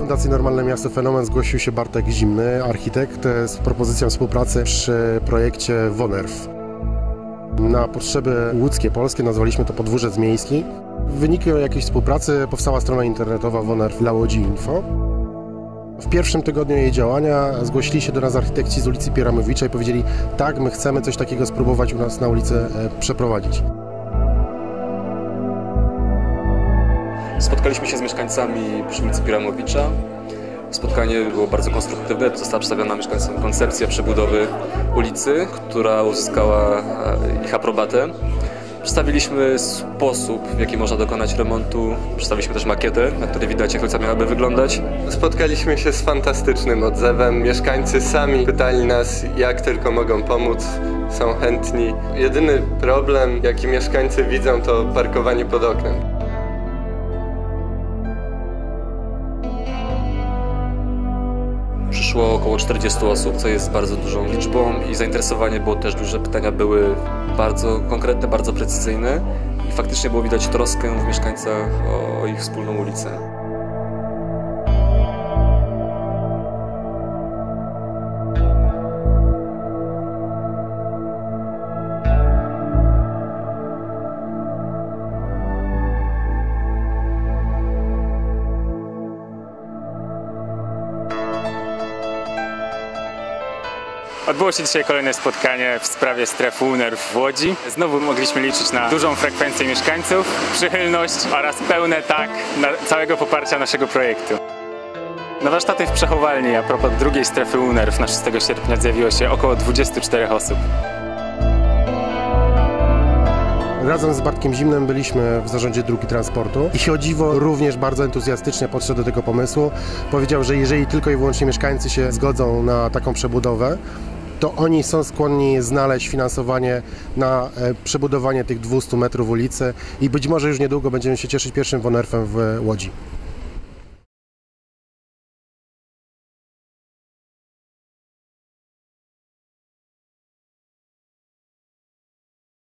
Fundacji Normalne Miasto Fenomen zgłosił się Bartek Zimny, architekt, z propozycją współpracy przy projekcie Wonerf. Na potrzeby łódzkie, polskie nazwaliśmy to Podwórzec Miejski. W wyniku jakiejś współpracy powstała strona internetowa Wonerf dla Łodzi Info. W pierwszym tygodniu jej działania zgłosili się do nas architekci z ulicy Pieramowicza i powiedzieli tak, my chcemy coś takiego spróbować u nas na ulicy e, przeprowadzić. Spotkaliśmy się z mieszkańcami ulicy Piramowicza. Spotkanie było bardzo konstruktywne. Została przedstawiona mieszkańcom koncepcja przebudowy ulicy, która uzyskała e, ich aprobatę. Przedstawiliśmy sposób, w jaki można dokonać remontu. Przedstawiliśmy też makietę, na której widać, jak ulica miałaby wyglądać. Spotkaliśmy się z fantastycznym odzewem. Mieszkańcy sami pytali nas, jak tylko mogą pomóc. Są chętni. Jedyny problem, jaki mieszkańcy widzą, to parkowanie pod oknem. Przyszło około 40 osób, co jest bardzo dużą liczbą i zainteresowanie było też duże. Pytania były bardzo konkretne, bardzo precyzyjne i faktycznie było widać troskę w mieszkańcach o ich wspólną ulicę. Odbyło się dzisiaj kolejne spotkanie w sprawie strefy UNER w Łodzi. Znowu mogliśmy liczyć na dużą frekwencję mieszkańców, przychylność oraz pełne tak całego poparcia naszego projektu. Na warsztaty w przechowalni a propos drugiej strefy UNER na 6 sierpnia zjawiło się około 24 osób. Razem z Bartkiem Zimnem byliśmy w zarządzie dróg i transportu i o dziwo również bardzo entuzjastycznie podszedł do tego pomysłu. Powiedział, że jeżeli tylko i wyłącznie mieszkańcy się zgodzą na taką przebudowę, to oni są skłonni znaleźć finansowanie na e, przebudowanie tych 200 metrów ulicy i być może już niedługo będziemy się cieszyć pierwszym Wonerfem w Łodzi.